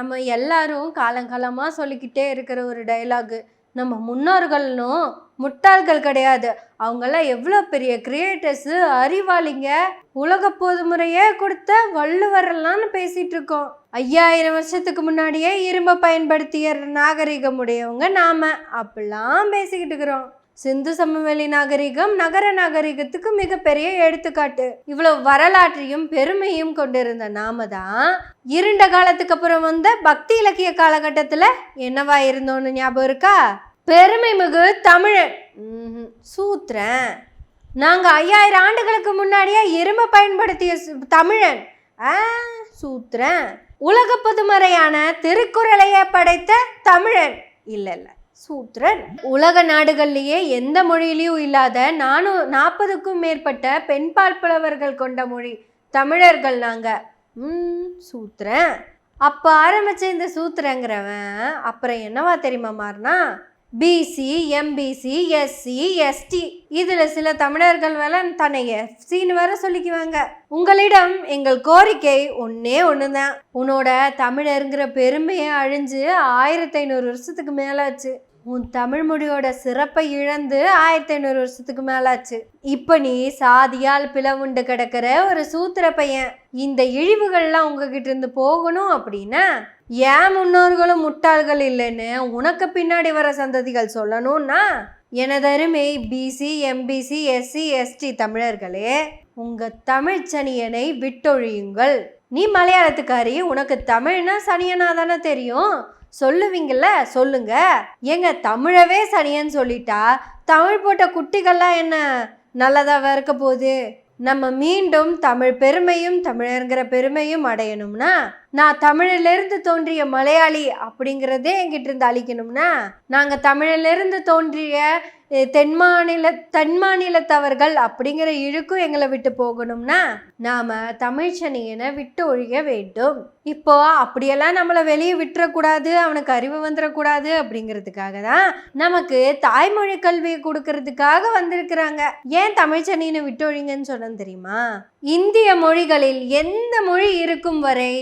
நம்ம எல்லாரும் காலங்காலமாக சொல்லிக்கிட்டே இருக்கிற ஒரு டைலாகு நம்ம முன்னோர்களும் முட்டாள்கள் கிடையாது. அவங்கெல்லாம் எவ்வளோ பெரிய கிரியேட்டர்ஸு அறிவாளிங்க. உலக பொதுமுறையே கொடுத்த வள்ளுவரெல்லாம்னு பேசிகிட்டு இருக்கோம். ஐயாயிரம் வருஷத்துக்கு முன்னாடியே இரும்பை பயன்படுத்திய நாகரிகம் உடையவங்க நாம். அப்படிலாம் பேசிக்கிட்டு இருக்கிறோம். சிந்து சமவெளி நாகரிகம் நகர நாகரிகத்துக்கு மிகப்பெரிய எடுத்துக்காட்டு. இவ்வளவு வரலாற்றையும் பெருமையும் கொண்டிருந்த நாம தான் இருண்ட காலத்துக்கு அப்புறம் வந்த பக்தி இலக்கிய காலகட்டத்துல என்னவா இருந்தோன்னு ஞாபகம் இருக்கா? பெருமை மிகு தமிழன். சூத்திரன் நாங்க ஐயாயிரம் ஆண்டுகளுக்கு முன்னாடியே இரும்பை பயன்படுத்திய தமிழன். ஆ சூத்திரன் உலக பொதுமறையான திருக்குறளையே படைத்த தமிழன். இல்லை இல்லை. சூத்திரன் உலக நாடுகள்லேயே எந்த மொழியிலையும் இல்லாத நானூ நாற்பதுக்கும் மேற்பட்ட பெண்பால் புலவர்கள் கொண்ட மொழி தமிழர்கள் நாங்கள் ம் சூத்திரன் அப்போ ஆரம்பித்த இந்த சூத்திரங்கிறவன் அப்புறம் என்னவா தெரியுமா மாறினா? பிசி எம்பிசி எஸ்சி எஸ்டி இதில் சில தமிழர்கள் வேலை தன்னை எஃப்சின்னு வேற சொல்லிக்குவாங்க. உங்களிடம் எங்கள் கோரிக்கை ஒன்னே ஒன்று தான் உன்னோட தமிழருங்கிற பெருமையை அழிஞ்சு ஆயிரத்தி ஐநூறு வருஷத்துக்கு மேலே ஆச்சு உன் தமிழ் மொழியோட சிறப்பை இழந்து ஆயிரத்தி ஐநூறு வருஷத்துக்கு மேலாச்சு. இப்போ நீ சாதியால் பிளவுண்டு கிடக்கிற ஒரு சூத்திர பையன். இந்த இழிவுகள்லாம் உங்ககிட்ட இருந்து போகணும் அப்படின்னா ஏன் முன்னோர்களும் முட்டாள்கள் இல்லைன்னு உனக்கு பின்னாடி வர சந்ததிகள் சொல்லணும்னா எனதருமை பிசி எம்பிசி எஸ்சி எஸ்டி தமிழர்களே உங்க தமிழ் சனியனை விட்டொழியுங்கள். நீ மலையாளத்துக்காரி உனக்கு தமிழ்னா சனியனா தானே தெரியும். சொல்லுவீங்கள்ல சொல்லுங்க. ஏங்க தமிழவே சனியன்னு சொல்லிட்டா தமிழ் போட்ட குட்டிகள்லாம் என்ன நல்லதாக இருக்க போகுது? நம்ம மீண்டும் தமிழ் பெருமையும் தமிழருங்கிற பெருமையும் அடையணும்னா நான் தமிழிலிருந்து தோன்றிய மலையாளி அப்படிங்கிறதே என்கிட்ட இருந்து அழிக்கணும்னா நாங்கள் தமிழிலிருந்து தோன்றிய தென் மாநில தென் மாநிலத்தவர்கள் அப்படிங்கிற இழுக்கும் எங்களை விட்டு போகணும்னா நாம தமிழ்ச்சனியனை விட்டு ஒழிய வேண்டும். இப்போ அப்படியெல்லாம் நம்மளை வெளியே விட்டுறக்கூடாது அவனுக்கு அறிவு வந்துடக்கூடாது அப்படிங்கிறதுக்காக தான் நமக்கு தாய்மொழி கல்வியை கொடுக்கறதுக்காக வந்திருக்கிறாங்க. ஏன் தமிழ்ச்சனியனை விட்டு ஒழிங்கன்னு சொன்னேன் தெரியுமா? இந்திய மொழிகளில் எந்த மொழி இருக்கும் வரை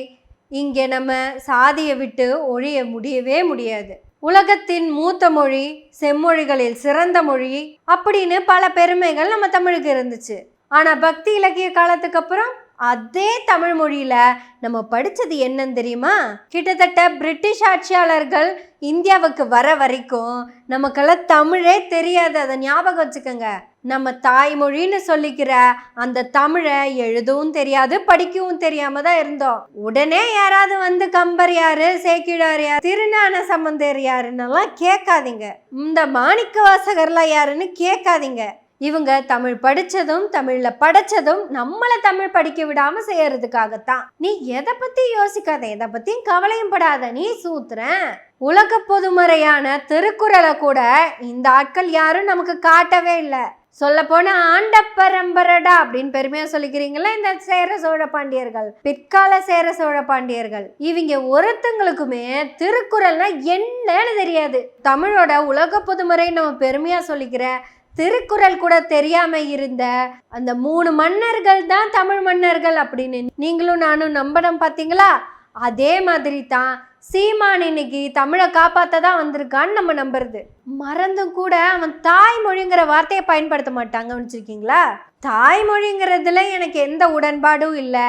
இங்கே நம்ம சாதியை விட்டு ஒழிய முடியவே முடியாது. உலகத்தின் மூத்த மொழி செம்மொழிகளில் சிறந்த மொழி அப்படின்னு பல பெருமைகள் நம்ம தமிழுக்கு இருந்துச்சு. ஆனால் பக்தி இலக்கிய காலத்துக்கு அப்புறம் அதே தமிழ் மொழியில் நம்ம படித்தது என்னன்னு தெரியுமா? கிட்டத்தட்ட பிரிட்டிஷ் ஆட்சியாளர்கள் இந்தியாவுக்கு வர வரைக்கும் நமக்கெல்லாம் தமிழே தெரியாது. அதை ஞாபகம் வச்சுக்கோங்க. நம்ம தாய்மொழின்னு சொல்லிக்கிற அந்த தமிழை எழுதவும் தெரியாது படிக்கவும் தெரியாம தான் இருந்தோம். உடனே யாராவது வந்து கம்பர் யாரு சேக்கிழார் யார் திருஞான சம்பந்தர் யாருன்னெல்லாம் கேட்காதீங்க. இந்த மாணிக்க வாசகர்லாம் யாருன்னு கேட்காதீங்க. இவங்க தமிழ் படித்ததும் தமிழில் படைச்சதும் நம்மளை தமிழ் படிக்க விடாமல் செய்யறதுக்காகத்தான். நீ எதை பற்றி யோசிக்காத எதை பற்றியும் கவலையும் படாத நீ சூத்துறேன் உலக பொதுமறையான திருக்குறளை கூட இந்த ஆட்கள் யாரும் நமக்கு காட்டவே இல்லை. சொல்ல போனா ஆண்ட பரம்பரடா அப்படின்னு பெருமையா சொல்லிக்கிறீங்களா? இந்த சேர சோழ பாண்டியர்கள் பிற்கால சேர சோழ பாண்டியர்கள். இவங்க ஒருத்தங்களுக்குமே திருக்குறள்னா என்னன்னு தெரியாது. தமிழோட உலக பொதுமறை நம்ம பெருமையா சொல்லிக்கிற திருக்குறள் கூட தெரியாம இருந்த அந்த மூணு மன்னர்கள் தான் தமிழ் மன்னர்கள் அப்படின்னு நீங்களும் நானும் நம்பணும் பாத்தீங்களா? அதே மாதிரி தான் சீமான் இன்னைக்கு தமிழை காப்பாற்ற தான் வந்திருக்கான்னு நம்ம நம்புறது. மறந்தும் கூட அவன் தாய்மொழிங்கிற வார்த்தையை பயன்படுத்த மாட்டாங்க வச்சுருக்கீங்களா தாய்மொழிங்கிறதுல எனக்கு எந்த உடன்பாடும் இல்லை.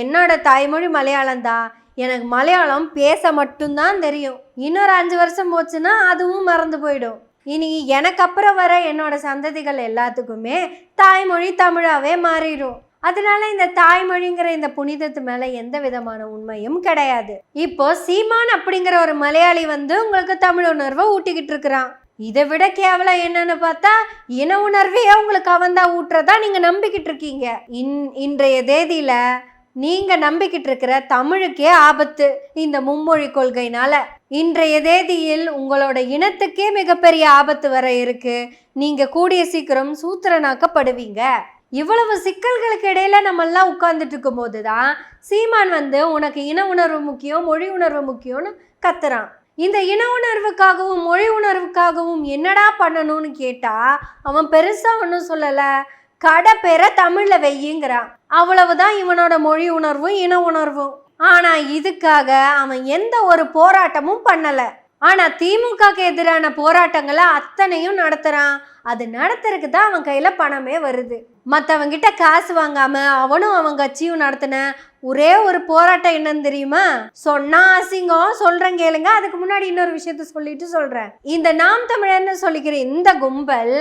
என்னோட தாய்மொழி மலையாளம் தான் எனக்கு மலையாளம் பேச மட்டும்தான் தெரியும். இன்னொரு அஞ்சு வருஷம் போச்சுன்னா அதுவும் மறந்து போயிடும். இனி எனக்கு அப்புறம் வர என்னோட சந்ததிகள் எல்லாத்துக்குமே தாய்மொழி தமிழாவே மாறிடும். அதனால இந்த தாய்மொழிங்கிற இந்த புனிதத்து மேலே எந்த விதமான உண்மையும் கிடையாது. இப்போ சீமான் அப்படிங்கிற ஒரு மலையாளி வந்து உங்களுக்கு தமிழ் உணர்வை ஊட்டிக்கிட்டு இருக்கிறான். இதை விட கேவலம் என்னன்னு பார்த்தா இன உணர்வையே உங்களுக்கு அவன் தான் ஊட்டுறதா நீங்க நம்பிக்கிட்டு இருக்கீங்க. இன் இன்றைய தேதியில நீங்க நம்பிக்கிட்டு இருக்கிற தமிழுக்கே ஆபத்து இந்த மும்மொழி கொள்கைனால இன்றைய தேதியில் உங்களோட இனத்துக்கே மிகப்பெரிய ஆபத்து வர இருக்கு. நீங்க கூடிய சீக்கிரம் சூத்திரனாக்கப்படுவீங்க. இவ்வளவு சிக்கல்களுக்கு இடையில நம்ம எல்லாம் உட்கார்ந்துட்டு இருக்கும்போது தான் சீமான் வந்து உனக்கு இன உணர்வு முக்கியம் மொழி உணர்வு முக்கியம்னு கத்துறான். இந்த இன உணர்வுக்காகவும் மொழி உணர்வுக்காகவும் என்னடா பண்ணணும்னு கேட்டா அவன் பெருசா ஒன்றும் சொல்லலை. கடை பேரை தமிழ்ல வெய்யுங்கிறான். அவ்வளவுதான் இவனோட மொழி உணர்வும் இன உணர்வும். ஆனா இதுக்காக அவன் எந்த ஒரு போராட்டமும் பண்ணலை. ஆனால் திமுகக்கு எதிரான போராட்டங்களை அத்தனையும் நடத்துகிறான் அது நடத்துறதுக்கு தான் அவன் கையில் பணமே வருது. மற்றவங்கிட்ட காசு வாங்காம அவனும் அவன் கட்சியும் நடத்தின ஒரே ஒரு போராட்டம் என்னன்னு தெரியுமா? சொன்னா அசிங்கம். சொல்றேன் கேளுங்க. அதுக்கு முன்னாடி இன்னொரு விஷயத்த சொல்லிட்டு சொல்றேன். இந்த நாம் தமிழர்னு சொல்லிக்கிற இந்த கும்பல்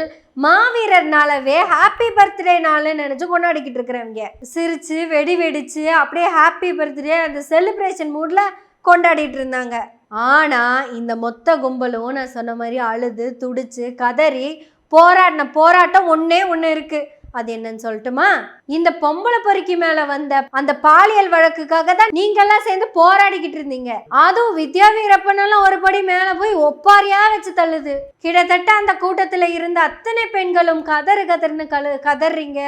மாவீரர் நாளவே ஹாப்பி பர்த்டே நாள்னு நினைச்சு கொண்டாடிக்கிட்டு இருக்கிறவங்க. சிரிச்சு வெடி வெடிச்சு அப்படியே ஹாப்பி பர்த்டே அந்த செலிப்ரேஷன் மூட்ல கொண்டாடிட்டு இருந்தாங்க. ஆனால் இந்த மொத்த கும்பலும் நான் சொன்ன மாதிரி அழுது துடிச்சு கதறி போராடின போராட்டம் ஒன்றே ஒன்று இருக்கு. அது என்னன்னு சொல்லட்டுமா? இந்த பொம்பளை பொறுக்கி மேல வந்த அந்த பாலியல் வழக்குக்காக தான் நீங்கெல்லாம் சேர்ந்து போராடிக்கிட்டு இருந்தீங்க. அதுவும் வித்யா வீரப்பனெல்லாம் ஒரு படி மேல போய் ஒப்பாரியா வச்சு தள்ளுது. கிட்டத்தட்ட அந்த கூட்டத்துல இருந்த அத்தனை பெண்களும் கதறு கதர்னு கழு கதறீங்க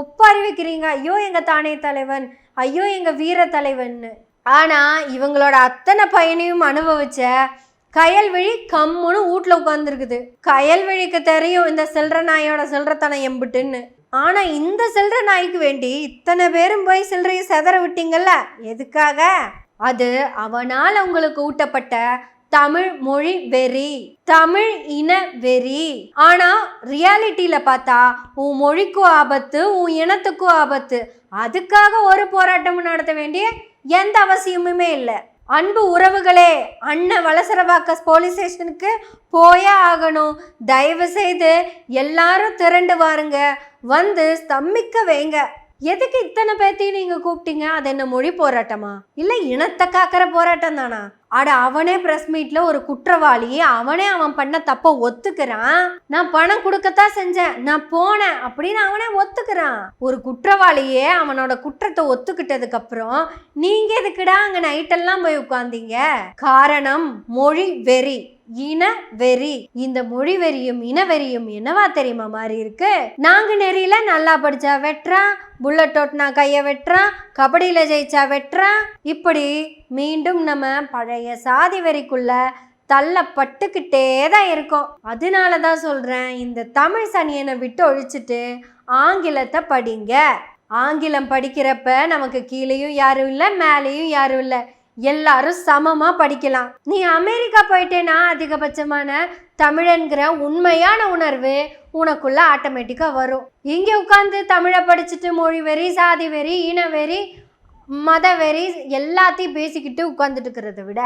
ஒப்பாரி வைக்கிறீங்க. ஐயோ எங்க தானே தலைவன். ஐயோ எங்க வீர தலைவன்னு. ஆனால் இவங்களோட அத்தனை பயனையும் அனுபவிச்ச கயல்விழி கம்முன்னு வீட்ல உட்காந்துருக்குது கயல்விழிக்கு தெரியும் இந்த செல்ற நாயோட செல்றத்தனம் எம்புட்டுன்னு. ஆனால் இந்த செல்ற நாய்க்கு வேண்டி இத்தனை பேரும் போய் சில்லறையை செதற விட்டீங்கல்ல? எதுக்காக? அது அவனால் உங்களுக்கு ஊட்டப்பட்ட தமிழ் மொழி வெறி. தமிழ் இன வெறி. ஆனா ரியாலிட்டியில பார்த்தா உன் மொழிக்கும் ஆபத்து உன் இனத்துக்கும் ஆபத்து. அதுக்காக ஒரு போராட்டமும் நடத்த வேண்டிய எந்த அவசியமுமே இல்லை. அன்பு உறவுகளே அண்ணன் வலசரவாக்க போலீஸ் ஸ்டேஷனுக்கு போயே ஆகணும். தயவு செய்து எல்லாரும் திரண்டு வாருங்க. வந்து ஸ்தம்பிக்க வைங்க. எதுக்கு இத்தனை பேர்த்தையும் நீங்க கூப்பிட்டீங்க? அது என்ன மொழி போராட்டமா? இல்ல இனத்தை காக்கிற போராட்டம் தானா அட அவனே பிரஸ் மீட்ல ஒரு குற்றவாளி அவனே அவன் பண்ண தப்ப ஒத்துக்கிறான். நான் பணம் கொடுக்கத்தான் செஞ்சேன். நான் போனேன் அப்படின்னு அவனே ஒத்துக்கிறான். ஒரு குற்றவாளியே அவனோட குற்றத்தை ஒத்துக்கிட்டதுக்கு அப்புறம் நீங்க எதுக்குடா அங்க நைட்டெல்லாம் போய் உட்காந்தீங்க காரணம் மொழி வெறி. இன வெறி. இந்த மொழி வெறியும் இன வெறியும் என்னவா தெரியுமா மாதிரி இருக்கு? நாங்க நெறியில நல்லா படிச்சா வெட்டுறான். புல்லட் ஓட்டினா கையை வெட்டுறான் கபடியில் ஜெயிச்சா வெட்டுறான். இப்படி மீண்டும் நம்ம பழைய சாதி வரிக்குள்ள தள்ளப்பட்டுக்கிட்டே தான் இருக்கோம். அதனால தான் சொல்கிறேன் இந்த தமிழ் சனியனை விட்டு ஒழிச்சிட்டு ஆங்கிலத்தை படிங்க. ஆங்கிலம் படிக்கிறப்ப நமக்கு கீழேயும் யாரும் இல்லை மேலேயும் யாரும் இல்லை. எல்லாரும் சமமாக படிக்கலாம். நீ அமெரிக்கா போயிட்டேன்னா அதிகபட்சமான தமிழன்கிற உண்மையான உணர்வு உனக்குள்ள ஆட்டோமேட்டிக்காக வரும். இங்கே உட்காந்து தமிழை படிச்சுட்டு மொழி வெறி சாதி வெறி இன வெறி மத வெறி எல்லாத்தையும் பேசிக்கிட்டு உட்காந்துட்டு இருக்கிறத விட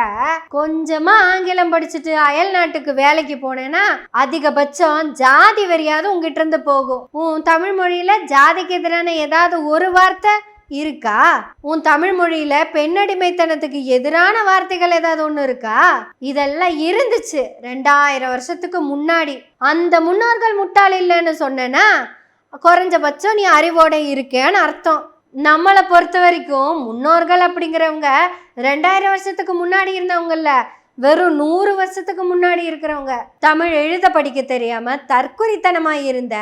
கொஞ்சமா ஆங்கிலம் படிச்சுட்டு அயல் நாட்டுக்கு வேலைக்கு போனேன்னா அதிகபட்சம் ஜாதி வெறியாவது உங்ககிட்ட இருந்து போகும். உன் தமிழ் மொழியில ஜாதிக்கு எதிரான ஏதாவது ஒரு வார்த்தை இருக்கா? உன் தமிழ் மொழியில பெண்ணடிமைத்தனத்துக்கு எதிரான வார்த்தைகள் ஏதாவது ஒன்று இருக்கா? இதெல்லாம் இருந்துச்சு ரெண்டாயிரம் வருஷத்துக்கு முன்னாடி. அந்த முன்னோர்கள் முட்டாள் இல்லைன்னு சொன்னேன்னா குறைஞ்சபட்சம் நீ அறிவோட இருக்கேன்னு அர்த்தம். நம்மளை பொறுத்த வரைக்கும் முன்னோர்கள் அப்படிங்கிறவங்க ரெண்டாயிரம் வருஷத்துக்கு முன்னாடி இருந்தவங்கல்ல வெறும் நூறு வருஷத்துக்கு முன்னாடி இருக்கிறவங்க. தமிழ் எழுத படிக்க தெரியாம தற்கொலைத்தனமாக இருந்த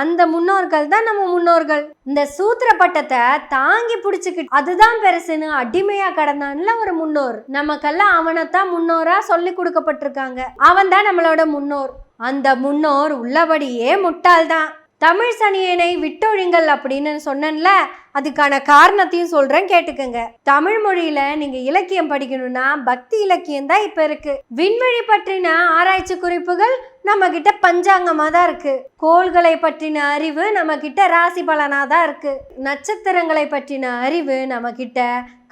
அந்த முன்னோர்கள் தான் நம்ம முன்னோர்கள். இந்த சூத்திர பட்டத்தை தாங்கி பிடிச்சிக்கிட்டு அதுதான் பெருசுன்னு அடிமையா கடந்தான்ல ஒரு முன்னோர். நமக்கெல்லாம் அவனைத்தான் முன்னோரா சொல்லி கொடுக்கப்பட்டிருக்காங்க. அவன் தான் நம்மளோட முன்னோர். அந்த முன்னோர் உள்ளபடியே முட்டாள்தான். தமிழ் சனியனை விட்டொழிங்கள் அப்படின்னு சொன்னேன்ல அதுக்கான காரணத்தையும் சொல்றேன் கேட்டுக்கங்க. தமிழ் மொழியில நீங்க இலக்கியம் படிக்கணும்னா பக்தி இலக்கியம் தான் இப்ப இருக்கு. விண்வெளி பற்றின ஆராய்ச்சி குறிப்புகள் நம்ம கிட்ட பஞ்சாங்கமா தான் இருக்கு. கோள்களை பற்றின அறிவு நம்ம கிட்ட ராசி பலனா தான் இருக்கு. நட்சத்திரங்களை பற்றின அறிவு நம்ம கிட்ட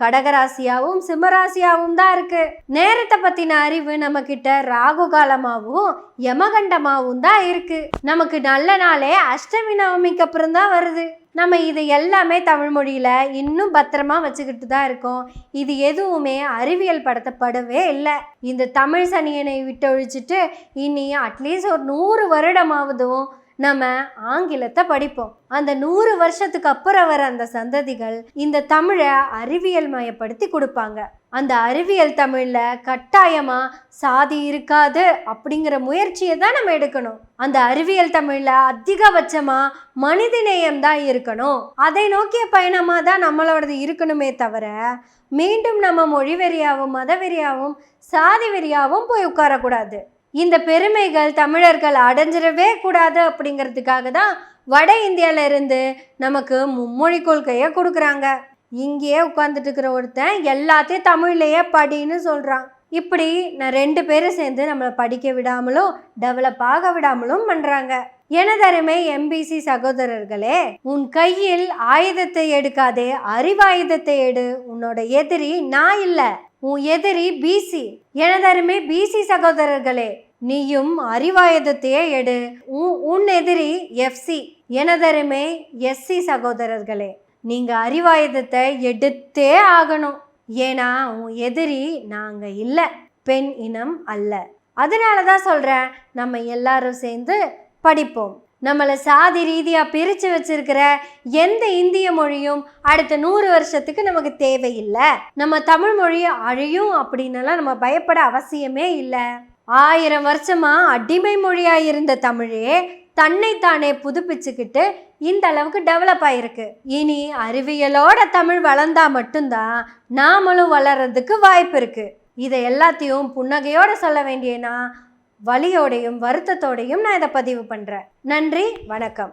கடகராசியாவும் சிம்மராசியாவும் தான் இருக்கு. நேரத்தை பத்தின அறிவு நம்ம கிட்ட ராகு காலமாகவும் யமகண்டமாகவும் தான் இருக்கு. நமக்கு நல்ல நாளே அஷ்டமி நவமிக்கு அப்புறம் தான் வருது. நம்ம இது எல்லாமே தமிழ் மொழியில் இன்னும் பத்திரமா வச்சுக்கிட்டு தான் இருக்கோம். இது எதுவுமே அறிவியல் படுத்தப்படவே இல்லை. இந்த தமிழ் சனியனை விட்டொழிச்சிட்டு இனி அட்லீஸ்ட் ஒரு நூறு வருடமாவதும் நம்ம ஆங்கிலத்தை படிப்போம். அந்த நூறு வருஷத்துக்கு அப்புறம் வர அந்த சந்ததிகள் இந்த தமிழை அறிவியல் மயப்படுத்தி கொடுப்பாங்க. அந்த அறிவியல் தமிழில் கட்டாயமாக சாதி இருக்காது அப்படிங்கிற முயற்சியை தான் நம்ம எடுக்கணும். அந்த அறிவியல் தமிழில் அதிகபட்சமாக மனிதநேயம் தான் இருக்கணும். அதை நோக்கிய பயணமாக தான் நம்மளோடது இருக்கணுமே தவிர மீண்டும் நம்ம மொழி வெறியாகவும் மத வெறியாகவும் சாதி வெறியாகவும் போய் உட்காரக்கூடாது. இந்த பெருமைகள் தமிழர்கள் அடைஞ்சிடவே கூடாது அப்படிங்கிறதுக்காக தான் வட இந்தியால இருந்து நமக்கு மும்மொழி கொள்கையை கொடுக்குறாங்க. இங்கேயே உட்காந்துட்டு இருக்கிற ஒருத்தன் எல்லாத்தையும் தமிழ்லையே படின்னு சொல்கிறான் இப்படி நான் ரெண்டு பேரும் சேர்ந்து நம்மளை படிக்க விடாமலும் டெவலப் ஆக விடாமலும் பண்ணுறாங்க எனதருமை எம்பிசி சகோதரர்களே உன் கையில் ஆயுதத்தை எடுக்காதே அறிவாயுதத்தை எடு. உன்னோட எதிரி நான் இல்லை உன் எதிரி பிசி எனதருமை பிசி சகோதரர்களே நீயும் அறிவாயுதத்தையே எடு. உன் உன் எதிரி எஃப்சி. எனதருமே எஸ்சி சகோதரர்களே நீங்கள் அறிவாயுதத்தை எடுத்தே ஆகணும். ஏன்னா உன் எதிரி நாங்கள் இல்லை பெண் இனம் அல்ல. அதனால தான் சொல்கிறேன் நம்ம எல்லாரும் சேர்ந்து படிப்போம். நம்மளை சாதி ரீதியாக பிரித்து வச்சிருக்கிற எந்த இந்திய மொழியும் அடுத்த நூறு வருஷத்துக்கு நமக்கு தேவையில்லை. நம்ம தமிழ் மொழி அழியும் அப்படின்னலாம் நம்ம பயப்பட அவசியமே இல்லை. ஆயிரம் வருஷமா அடிமை மொழியாக இருந்த தமிழே தன்னைத்தானே புதுப்பிச்சுக்கிட்டு இந்த அளவுக்கு டெவலப் ஆயிருக்கு. இனி அறிவியலோட தமிழ் வளர்ந்தா மட்டும்தான் நாமளும் வளர்றதுக்கு வாய்ப்பு இருக்கு. இதை எல்லாத்தையும் புன்னகையோட சொல்ல வேண்டியனா வழியோடையும் வருத்தத்தோடையும் நான் இதை பதிவு பண்ணுறேன் நன்றி வணக்கம்.